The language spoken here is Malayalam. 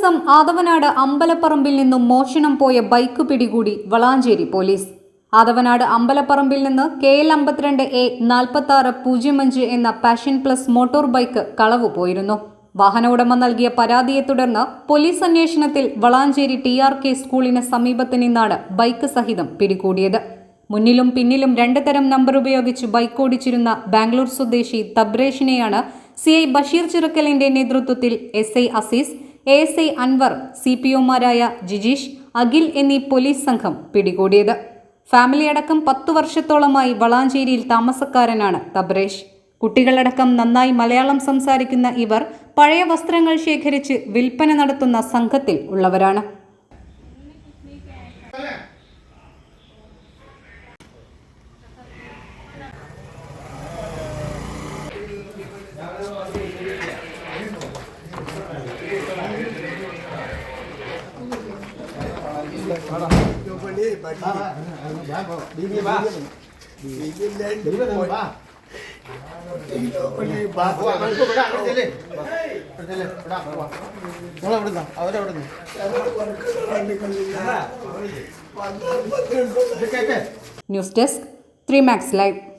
ദിവസം ആദവനാട് അമ്പലപ്പറമ്പിൽ നിന്നും മോഷണം പോയ ബൈക്ക് പിടികൂടി വളാഞ്ചേരി പോലീസ്. ആദവനാട് അമ്പലപ്പറമ്പിൽ നിന്ന് കെ എൽ അമ്പത്തിരണ്ട് എ നാൽപ്പത്തി ആറ് പൂജ്യം അഞ്ച് എന്ന പാഷൻ പ്ലസ് മോട്ടോർ ബൈക്ക് കളവ് പോയിരുന്നു. വാഹന ഉടമ നൽകിയ പരാതിയെ തുടർന്ന് പോലീസ് അന്വേഷണത്തിൽ വളാഞ്ചേരി ടി ആർ കെ സ്കൂളിന് സമീപത്ത് നിന്നാണ് ബൈക്ക് സഹിതം പിടികൂടിയത്. മുന്നിലും പിന്നിലും രണ്ട് തരം നമ്പർ ഉപയോഗിച്ച് ബൈക്ക് ഓടിച്ചിരുന്ന ബാംഗ്ലൂർ സ്വദേശി തബ്രേഷിനെയാണ് സി ഐ ബഷീർ ചിറക്കലിന്റെ നേതൃത്വത്തിൽ S I Azeez A S I Anvar C P ഒമാരായ Jijeesh Akhil എന്നീ പോലീസ് സംഘം പിടികൂടിയത്. ഫാമിലി അടക്കം പത്തു വർഷത്തോളമായി വളാഞ്ചേരിയിൽ താമസക്കാരനാണ് തബ്രേഷ്. കുട്ടികളടക്കം നന്നായി മലയാളം സംസാരിക്കുന്ന ഇവർ പഴയ വസ്ത്രങ്ങൾ ശേഖരിച്ച് വിൽപ്പന നടത്തുന്ന സംഘത്തിൽ ഉള്ളവരാണ്. News desk three max live